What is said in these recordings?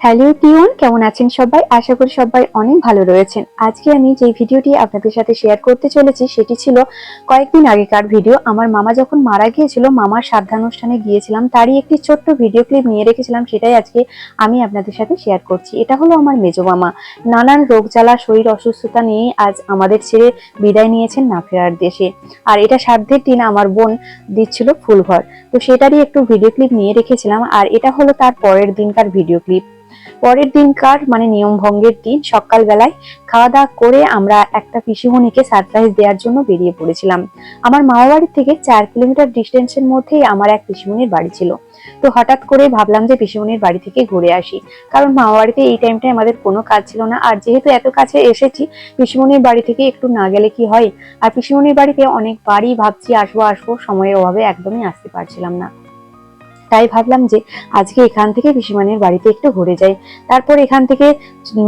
Hello tune, কেমন আছেন সবাই? আশা করি সবাই অনেক ভালো রয়েছেন। আজকে আমি যে ভিডিওটি আপনাদের সাথে শেয়ার করতে চলেছি, সেটি ছিল কয়েকদিন আগেকার ভিডিও আমার মামা যখন মারা গিয়েছিল, মামার শ্রাদ্ধানুষ্ঠানে গিয়েছিলাম, তারই একটি ছোট্ট ভিডিও ক্লিপ নিয়ে রেখেছিলাম, সেটাই আজকে আমি আপনাদের সাথে শেয়ার করছি। এটা হলো আমার মেজো মামা। নানান রোগ জ্বালা, শরীর অসুস্থতা নিয়ে আজ আমাদের ছেড়ে বিদায় নিয়েছেন না ফেরার দেশে। আর এটা সাধ্যের দিন আমার বোন দিচ্ছিল ফুলঘর। তো সেটারই একটু ভিডিও ক্লিপ নিয়ে রেখেছিলাম, আর এটা হলো তার পরের দিনকার ভিডিও ক্লিপ পরের দিনকার মানে নিয়ম ভঙ্গের দিন, সকালবেলায় খাওয়া দাওয়া করে আমরা একটা পিসিমণিকে সারপ্রাইজ দেওয়ার জন্য বেরিয়ে পড়েছিলাম। আমার মামা বাড়ির থেকে চার কিলোমিটার ডিস্টেন্সের মধ্যেই আমার এক পিসিমণির বাড়ি ছিল। তো হঠাৎ করে ভাবলাম যে পিসিমণির বাড়ি থেকে ঘুরে আসি। কারণ মামা বাড়িতে এই টাইমটায় আমাদের কোনো কাজ ছিল না। আর যেহেতু এত কাছে এসেছি, পিসিমণির বাড়ি থেকে একটু না গেলে কি হয়? আর পিসিমণির বাড়িতে অনেক বাড়ি ভাবছি আসব আসব, সময়ের অভাবে একদমই আসতে পারছিলাম না। তাই ভাবলাম যে আজকে এখান থেকে পিসিমানের বাড়িতে একটু ঘুরে যাই। তারপর এখান থেকে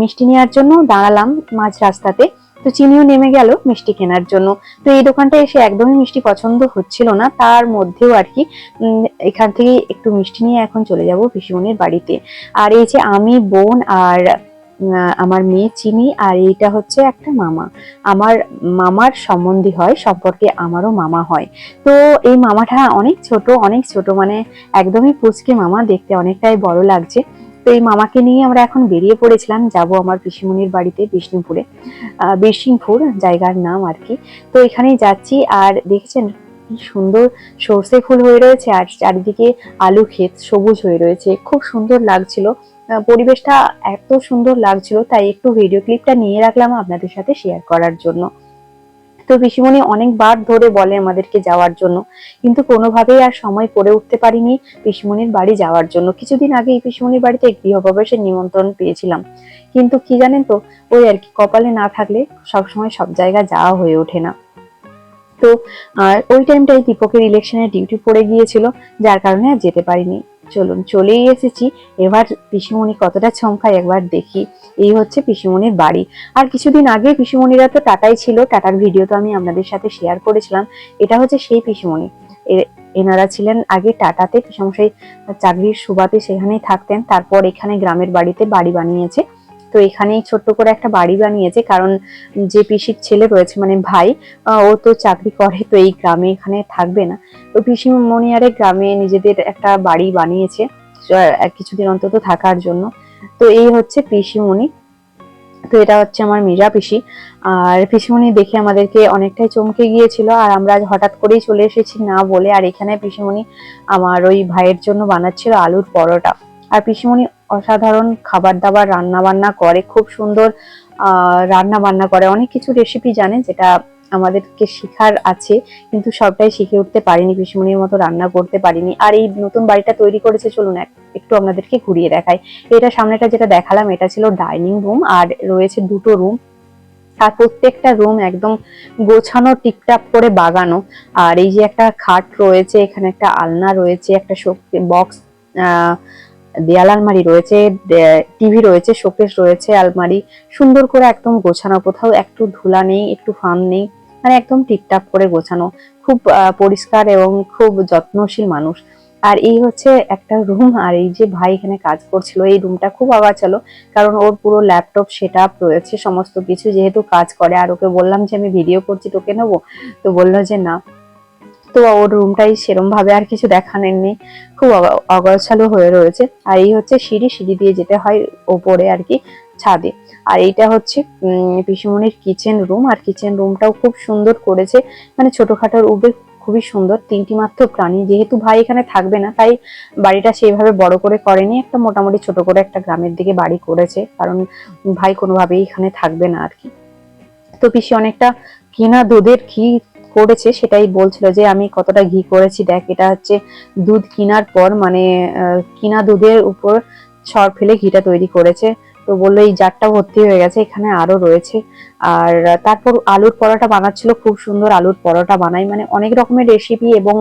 মিষ্টি নেওয়ার জন্য দাঁড়ালাম মাঝ রাস্তাতে। তো চিনিও নেমে গেল মিষ্টি কেনার জন্য। তো এই দোকানটা এসে একদমই মিষ্টি পছন্দ হচ্ছিল না। তার মধ্যেও আর কি এখান থেকে একটু মিষ্টি নিয়ে এখন চলে যাব পিসিমনির বাড়িতে। আর এই যে আমি, বোন আর আমার মেয়ে চিনি আর এইটা হচ্ছে একটা মামা। আমার মামার সম্বন্ধী হয়, সম্পর্কে আমারও মামা হয়। তো এই মামাটা অনেক ছোট অনেক ছোট মানে একদমই পুচকে মামা, দেখতে অনেকটাই বড় লাগছে। তো এই মামাকে নিয়ে আমরা এখন বেরিয়ে পড়েছিলাম, যাব আমার পিসিমণির বাড়িতে, বিষ্ণুপুরে বিরসিংপুর জায়গার নাম আর কি। তো এখানেই যাচ্ছি আর দেখছেন কি সুন্দর সর্ষে ফুল হয়ে রয়েছে আর চারিদিকে আলু ক্ষেত সবুজ হয়ে রয়েছে। খুব সুন্দর লাগছিল। পরিবেশটা এত সুন্দর লাগছিল, তাই একটু ভিডিও ক্লিপটা নিয়ে রাখলাম আপনাদের সাথে শেয়ার করার জন্য। তো পিসিমণি অনেকবার ধরে বলে আমাদেরকে যাওয়ার জন্য, কিন্তু কোনোভাবেই আর সময় করে উঠতে পারিনি পিসিমণির বাড়ি যাওয়ার জন্য। কিছুদিন আগে এই পিসিমণির বাড়িতে গৃহপ্রবেশের নিমন্ত্রণ পেয়েছিলাম। কিন্তু কি জানেন তো, ওই আর কি, কপালে না থাকলে সবসময় সব জায়গা যাওয়া হয়ে ওঠে না। তো, আর ওই টাইমটাই দীপকের ইলেকশনের ডিউটি পড়ে গিয়েছিল, যার কারণে আর যেতে পারিনি। চলুন চলেই এসেছি। এবার পিসিমণি কতটা চমকায় একবার দেখি। এই হচ্ছে পিসিমণির বাড়ি। আর কিছুদিন আগে পিসিমণিরা তো টাটাই ছিল। টাটার ভিডিও তো আমি আপনাদের সাথে শেয়ার করেছিলাম। এটা হচ্ছে সেই পিসিমণি। এনারা ছিলেন আগে টাটাতে। পিসমশাই চাকরির সুবাদে সেখানেই থাকতেন। তারপর এখানে গ্রামের বাড়িতে বাড়ি বানিয়েছে। তো এখানেই ছোট্ট করে একটা বাড়ি বানিয়েছে, কারণ যে পিসির ছেলে রয়েছে মানে ভাই ও তো চাকরি করে, তো এই গ্রামে এখানে থাকবে না। তো পিসি মনিয়ারে গ্রামে নিজেদের একটা বাড়ি বানিয়েছে কিছুদিন অন্তত থাকার জন্য। তো এই হচ্ছে পিসিমণি। তো এটা হচ্ছে আমার মীরা পিসি। আর পিসিমণি দেখে আমাদেরকে অনেকটাই চমকে গিয়েছিল, আর আমরা হঠাৎ করেই চলে এসেছি না বলে। আর এখানে পিসিমণি আমার ওই ভাইয়ের জন্য বানাচ্ছিল আলুর পরোটা। আর পিসিমণি অসাধারণ খাবার দাবার রান্না বান্না করে, খুব সুন্দর রান্না বান্না করে। অনেক কিছু রেসিপি জানে যেটা আমাদেরকে শেখার আছে, কিন্তু সবটাই শিখে উঠতে পারিনি, পিসিমণির মতো রান্না করতে পারিনি। আর এই নতুন বাড়িটা তৈরি করেছে, চলুন এক- একটু আপনাদেরকে ঘুরিয়ে দেখাই। এটা সামনেটা যেটা দেখালাম, এটা ছিল ডাইনিং রুম, আর রয়েছে দুটো রুম। আর প্রত্যেকটা রুম একদম গোছানো, টিপটাপ করে বাগানো। আর এই যে একটা খাট রয়েছে, এখানে একটা আলনা রয়েছে, একটা শক্তি বক্স দেয়াল আলমারি রয়েছে টিভি রয়েছে, শোকেস রয়েছে, আলমারি। সুন্দর করে একদম গোছানো, কোথাও একটু ধুলা নেই, একটু ফান নেই মানে একদম টিপটাপ করে গোছানো। খুব পরিষ্কার এবং খুব যত্নশীল মানুষ। আর এই হচ্ছে একটা রুম আর এই যে ভাই এখানে কাজ করছিল, এই রুমটা খুব আওয়াচালো কারণ ওর পুরো ল্যাপটপ সেট আপ রয়েছে, সমস্ত কিছু যেহেতু কাজ করে। আর ওকে বললাম যে, আমি ভিডিও করছি, তোকে নেব? তো বলল যে, না। তো ওর রুমটাই সেরম ভাবে আর কিছু দেখানোর নেই। খুব অগ- অগোছালো হয়ে রয়েছে। আর এই হচ্ছে সিঁড়ি। সিঁড়ি দিয়ে যেতে হয় ওপরে আর কি ছাদে। আর এইটা হচ্ছে উম, পিসিমণির কিচেন রুম আর কিচেন রুমটাও খুব সুন্দর করেছে। মানে ছোটখাটোর উপরে খুবই সুন্দর। তিনটি মাত্র প্রাণী। যেহেতু ভাই এখানে থাকবে না তাই বাড়িটা সেইভাবে বড় করে করেনি। একটা মোটামুটি ছোট করে একটা গ্রামের দিকে বাড়ি করেছে। কারণ ভাই কোনোভাবেই এখানে থাকবে না আর কি। তো পিসি অনেকটা কিনা দুধের ঘি করেছে সেটাই বলছিল যে আমি কতটা ঘি করেছি, দেখ এটা হচ্ছে দুধ কিনার পর মানে কিনা দুধের উপর সর ফেলে ঘিটা তৈরি করেছে। তো বলল এই জারটা ভর্তি হয়ে গেছে, এখানে আরও রয়েছে। আর তারপর আলুর পরোটা বানাচ্ছিল, খুব সুন্দর আলুর পরোটা বানাই। মানে অনেক রকমের রেসিপি এবং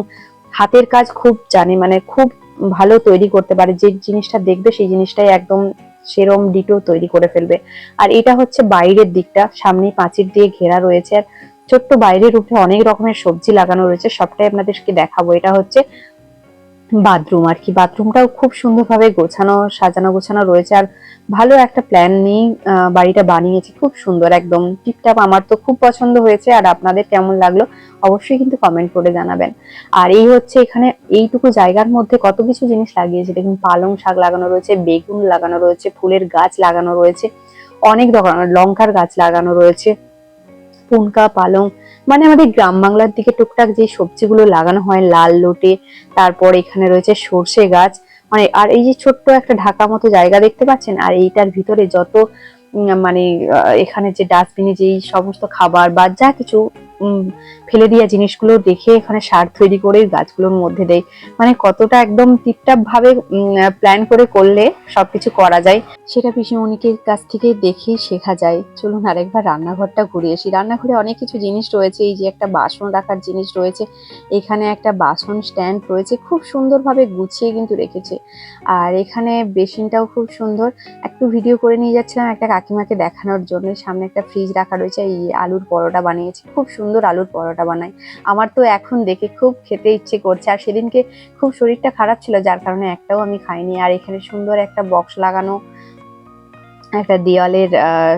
হাতের কাজ খুব জানে মানে খুব ভালো তৈরি করতে পারে। যে জিনিসটা দেখবে, সেই জিনিসটাই একদম সেরম ডিটো তৈরি করে ফেলবে। আর এটা হচ্ছে বাইরের দিকটা সামনে পাঁচির দিয়ে ঘেরা রয়েছে। আর ছোট্ট বাইরের উঠে অনেক রকমের সবজি লাগানো রয়েছে, সবটাই আপনাদেরকে দেখাবো। এটা হচ্ছে বাথরুম। আর কি, বাথরুমটাও খুব সুন্দরভাবে গোছানো, সাজানো গোছানো রয়েছে। আর ভালো একটা প্ল্যান নিয়ে বাড়িটা বানিয়েছে। খুব সুন্দর, একদম টিপটাপ। আমার তো খুব পছন্দ হয়েছে, আর আপনাদের কেমন লাগল অবশ্যই কিন্তু কমেন্ট করে জানাবেন। আর এই হচ্ছে এখানে এইটুকু জায়গার মধ্যে কত কিছু জিনিস লাগিয়েছে। দেখুন, পালং শাক লাগানো রয়েছে, বেগুন লাগানো রয়েছে, ফুলের গাছ লাগানো রয়েছে, অনেক ধরনের লঙ্কার গাছ লাগানো রয়েছে। পুনকা পালং মানে আমাদের গ্রাম বাংলার দিকে টুকটাক যে সবজিগুলো লাগানো হয়, লাল লোটে, তারপর এখানে রয়েছে সর্ষে গাছ মানে আর এই যে ছোট্ট একটা ঢাকা মতো জায়গা দেখতে পাচ্ছেন, আর এইটার ভিতরে যত মানে এখানে যে ডাস্টবিনে যেই সমস্ত খাবার বা যা কিছু ফেলে দেওয়া জিনিসগুলো দেখে এখানে সার তৈরি করে গাছগুলোর মধ্যে দেয়। মানে কতটা একদম টিপটাপ ভাবে প্ল্যান করে করলে সবকিছু করা যায়, সেটা পিসিমণিকে কাছ থেকে দেখে শেখা যায়। চলুন আরেকবার রান্নাঘরটা ঘুরে আসি। রান্নাঘরে অনেক কিছু জিনিস রয়েছে, এই যে একটা বাসন রাখার জিনিস রয়েছে, এখানে একটা বাসন স্ট্যান্ড রয়েছে, খুব সুন্দরভাবে গুছিয়ে কিন্তু রেখেছে। আর এখানে বেসিনটাও খুব সুন্দর। একটু ভিডিও করে নিয়ে যাচ্ছিলাম একটা কাকিমাকে দেখানোর জন্য। সামনে একটা ফ্রিজ রাখা রয়েছে, এই আলুর পরোটা বানিয়েছে। খুব সুন্দর আলুর পরোটা বানাই। আমার তো এখন দেখে খুব খেতে ইচ্ছে করছে। আর সেদিনকে খুব শরীরটা খারাপ ছিল যার কারণে একটাও আমি খাইনি। আর এখানে সুন্দর একটা বক্স লাগানো একটা দেওয়ালের আহ,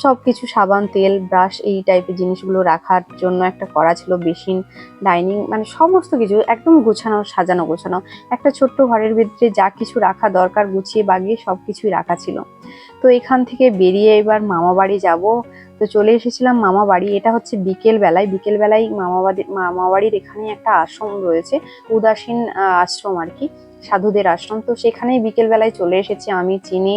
মানে সবকিছু, সাবান, তেল, ব্রাশ, এই টাইপের জিনিসগুলো রাখার জন্য একটা করা ছিল বেসিন, ডাইনিং মানে সমস্ত কিছু একদম গোছানো, সাজানো, গোছানো। একটা ছোট্ট ঘরের ভিতরে যা কিছু রাখা দরকার গুছিয়ে বাগিয়ে সব কিছুই রাখা ছিল। তো এখান থেকে বেরিয়ে এবার মামা বাড়ি যাব। তো চলে এসেছিলাম মামা বাড়ি। এটা হচ্ছে বিকেল বেলায়। বিকেল বেলায় মামা বাড়ি, মামা বাড়ির এখানে একটা আশ্রম রয়েছে, উদাসীন আশ্রম আর কি, সাধুদের আশ্রম। তো সেখানেই বিকেল বেলায় চলে এসেছি আমি, চিনি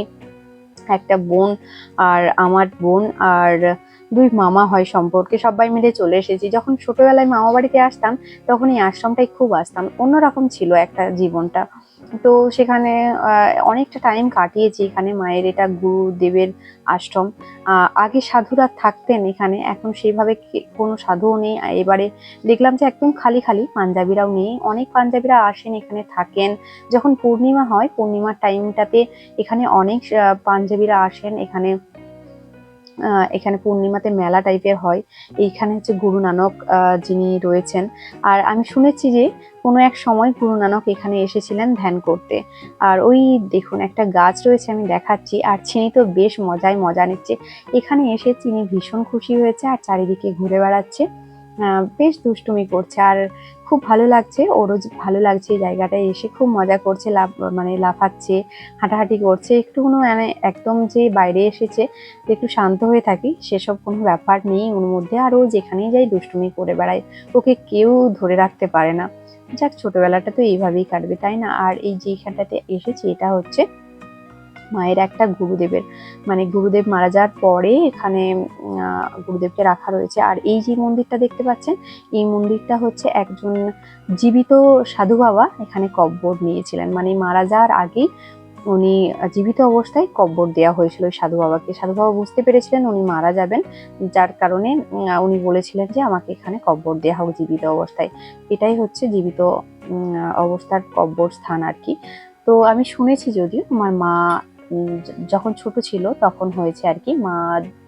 একটা বোন আর আমার বোন আর দুই মামা হয় সম্পর্কে। সবাই মিলে চলে এসেছি। যখন ছোটবেলায় মামা বাড়িতে আসতাম, তখন এই আশ্রমটাই খুব আসতাম। অন্যরকম ছিল একটা জীবনটা। তো সেখানে অনেকটা টাইম কাটিয়েছি এখানে মায়ের এটা গুরুদেবের আশ্রম। আগে সাধুরা থাকতেন এখানে, এখন সেইভাবে কোনো সাধুও নেই। এবারে দেখলাম যে একদম খালি খালি পাঞ্জাবিরাও নেই। অনেক পাঞ্জাবিরা আসেন এখানে, থাকেন। যখন পূর্ণিমা হয়, পূর্ণিমার টাইমটাতে এখানে অনেক পাঞ্জাবিরা আসেন এখানে। এখানে পূর্ণিমাতে মেলা টাইপের হয়। এইখানে হচ্ছে গুরু নানক যিনি রয়েছেন। আর আমি শুনেছি যে কোনো এক সময় গুরু নানক এখানে এসেছিলেন ধ্যান করতে। আর ওই দেখুন একটা গাছ রয়েছে, আমি দেখাচ্ছি। আর চিনি তো বেশ মজায় মজা নিচ্ছে। এখানে এসে চিনি ভীষণ খুশি হয়েছে আর চারিদিকে ঘুরে বেড়াচ্ছে। বেশ দুষ্টুমি করছে। আর খুব ভালো লাগছে ওরও ভালো লাগছে জায়গাটায় এসে। খুব মজা করছে, লাফ মানে লাফাচ্ছে, হাঁটাহাঁটি করছে। একটু কোনো মানে একদম যে বাইরে এসেছে একটু শান্ত হয়ে থাকি, সেসব কোনো ব্যাপার নেই ওর মধ্যে। আর ও যেখানেই যাই দুষ্টুমি করে বেড়ায়। ওকে কেউ ধরে রাখতে পারে না। যাক, ছোটবেলাটা তো এইভাবেই কাটবে, তাই না? আর এই যেখানটাতে এসেছি, এটা হচ্ছে মায়ের একটা গুরুদেবের। মানে গুরুদেব মারা যাওয়ার পরে এখানে গুরুদেবকে রাখা রয়েছে। আর এই যে মন্দিরটা দেখতে পাচ্ছেন, এই মন্দিরটা হচ্ছে একজন জীবিত সাধু বাবা এখানে কব্বর নিয়েছিলেন। মানে মারা যাওয়ার আগেই উনি জীবিত অবস্থায় কব্বর দেওয়া হয়েছিল ওই সাধু বাবাকে। সাধু বাবা বুঝতে পেরেছিলেন উনি মারা যাবেন, যার কারণে উনি বলেছিলেন যে আমাকে এখানে কব্বর দেওয়া হোক জীবিত অবস্থায়। এটাই হচ্ছে জীবিত অবস্থার কব্বর স্থান আর কি। তো আমি শুনেছি যদিও, আমার মা যখন ছোট ছিল তখন হয়েছে আর কি, মা,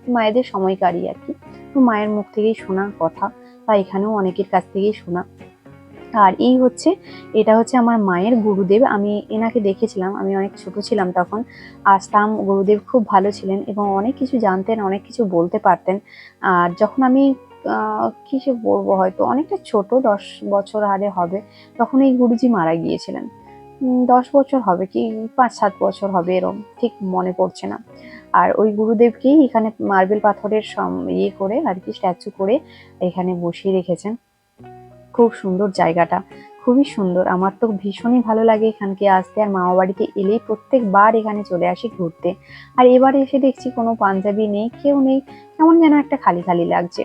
মায়েদের সময়কারই আর কি। তো মায়ের মুখ থেকেই শোনা কথা বা এখানেও অনেকের কাছ থেকেই শোনা। আর এই হচ্ছে, এটা হচ্ছে আমার মায়ের গুরুদেব। আমি এনাকে দেখেছিলাম, আমি অনেক ছোট ছিলাম তখন। আসতাম গুরুদেব খুব ভালো ছিলেন এবং অনেক কিছু জানতেন, অনেক কিছু বলতে পারতেন। আর যখন আমি কিসে বলব হয়তো, অনেকটা ছোট, দশ বছর আরে হবে, তখন এই গুরুজি মারা গিয়েছিলেন। দশ বছর হবে কি, পাঁচ সাত বছর হবে এরম, ঠিক মনে পড়ছে না। আর ওই গুরুদেবকেই এখানে মার্বেল পাথরের ইয়ে করে আর কি, স্ট্যাচু করে এখানে বসিয়ে রেখেছেন। খুব সুন্দর জায়গাটা, খুবই সুন্দর। আমার তো ভীষণই ভালো লাগে এখানকে আসতে। আর মামা বাড়িতে এলেই প্রত্যেকবার এখানে চলে আসি ঘুরতে। আর এবারে এসে দেখছি কোনো পাঞ্জাবি নেই, কেউ নেই, কেমন যেন একটা খালি খালি লাগছে।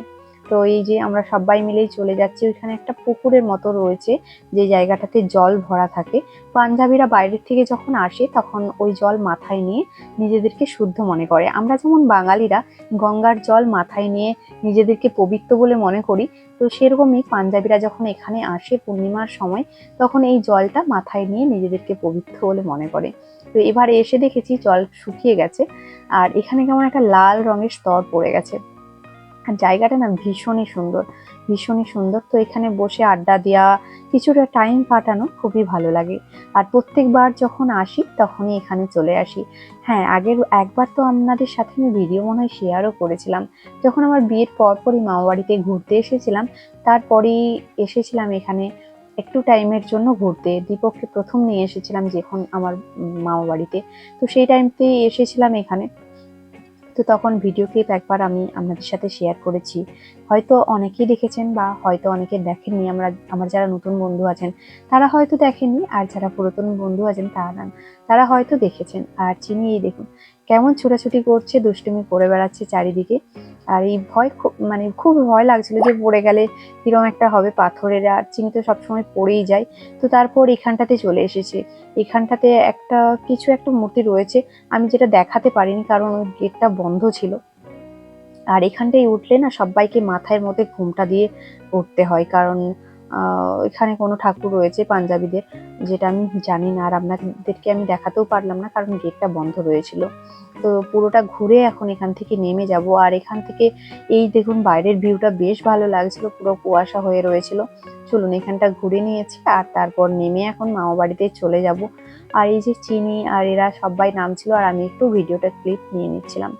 তো এই যে আমরা সবাই মিলেই চলে যাচ্ছি, ওইখানে একটা পুকুরের মতো রয়েছে যে জায়গাটাতে জল ভরা থাকে। পাঞ্জাবিরা বাইরের থেকে যখন আসে তখন ওই জল মাথায় নিয়ে নিজেদেরকে শুদ্ধ মনে করে। আমরা যেমন বাঙালিরা গঙ্গার জল মাথায় নিয়ে নিজেদেরকে পবিত্র বলে মনে করি, তো সেরকমই পাঞ্জাবিরা যখন এখানে আসে পূর্ণিমার সময় তখন এই জলটা মাথায় নিয়ে নিজেদেরকে পবিত্র বলে মনে করে। তো এবারে এসে দেখেছি জল শুকিয়ে গেছে, আর এখানে কেমন একটা লাল রঙের স্তর পড়ে গেছে। জায়গাটা না ভীষণই সুন্দর ভীষণই সুন্দর। তো এখানে বসে আড্ডা দেওয়া কিছুটা টাইম কাটানো খুবই ভালো লাগে। আর প্রত্যেকবার যখন আসি তখনই এখানে চলে আসি। হ্যাঁ আগের একবার তো আপনাদের সাথে আমি ভিডিও মনে হয় শেয়ারও করেছিলাম। যখন আমার বিয়ের পরপরই মামা বাড়িতে ঘুরতে এসেছিলাম, তারপরেই এসেছিলাম এখানে একটু টাইমের জন্য ঘুরতে। দীপককে প্রথম নিয়ে এসেছিলাম যখন আমার মামা বাড়িতে। তো সেই টাইমতে এসেছিলাম এখানে। তো তখন ভিডিও ক্লিপ একবার আমি আপনাদের সাথে শেয়ার করেছি। হয়তো অনেকেই দেখেছেন বা হয়তো অনেকে দেখেননি, আমরা, আমার যারা নতুন বন্ধু আছেন, তারা হয়তো দেখেননি, আর যারা পুরাতন বন্ধু আছেন তারা তারা হয়তো দেখেছেন, আর চিনিয়েই দেখুন। কেমন ছোটাছুটি করছে, দুষ্টুমি করে বেড়াচ্ছে চারিদিকে। আর এই ভয় খুব মানে খুব ভয় লাগছিল যে পড়ে গেলে কিরম একটা হবে পাথরের, আর চিনি তো সবসময় পড়েই যায়। তো তারপর এখানটাতে চলে এসেছে। এখানটাতে একটা, কিছু একটা মূর্তি রয়েছে। আমি যেটা দেখাতে পারিনি কারণ ওই গেটটা বন্ধ ছিল। আর এখানটায় উঠলে না সবাইকে মাথায় মধ্যে ঘুমটা দিয়ে উঠতে হয়। কারণ এখানে কোনো ঠাকুর রয়েছে পাঞ্জাবিদের, যেটা আমি জানি না, আর আপনাদেরকে আমি দেখাতেও পারলাম না, কারণ গেটটা বন্ধ রয়েছিল। তো পুরোটা ঘুরে এখন এখান থেকে নেমে যাব, আর এখান থেকে এই দেখুন বাইরের ভিউটা বেশ ভালো লাগছিল, পুরো কুয়াশা হয়ে রয়েছিল। চলুন এখানটা ঘুরে নিয়েছি, আর তারপর নেমে এখন মামা বাড়িতে চলে যাব। আর এই যে চিনি, আর এরা সবাই নামছিল, আর আমি একটু ভিডিওটা ক্লিপ নিয়ে নিচ্ছিলাম।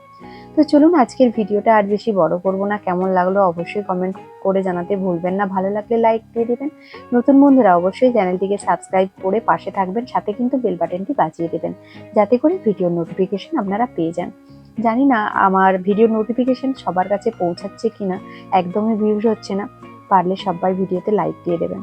তো চলুন আজকের ভিডিওটা আর বেশি বড় করব না। কেমন লাগল অবশ্যই কমেন্ট করে জানাতে ভুলবেন না। ভালো লাগলে লাইক দিয়ে দেবেন। নতুন বন্ধুরা অবশ্যই চ্যানেলটিকে সাবস্ক্রাইব করে পাশে থাকবেন। সাথে কিন্তু বেল বাটনটি বাজিয়ে দেবেন, যাতে করে ভিডিওর নোটিফিকেশন আপনারা পেয়ে যান। জানি না আমার ভিডিও নোটিফিকেশন সবার কাছে পৌঁছাচ্ছে কিনা, একদমই ভিউজ হচ্ছে না। পারলে সবাই ভিডিওতে লাইক দিয়ে দেবেন।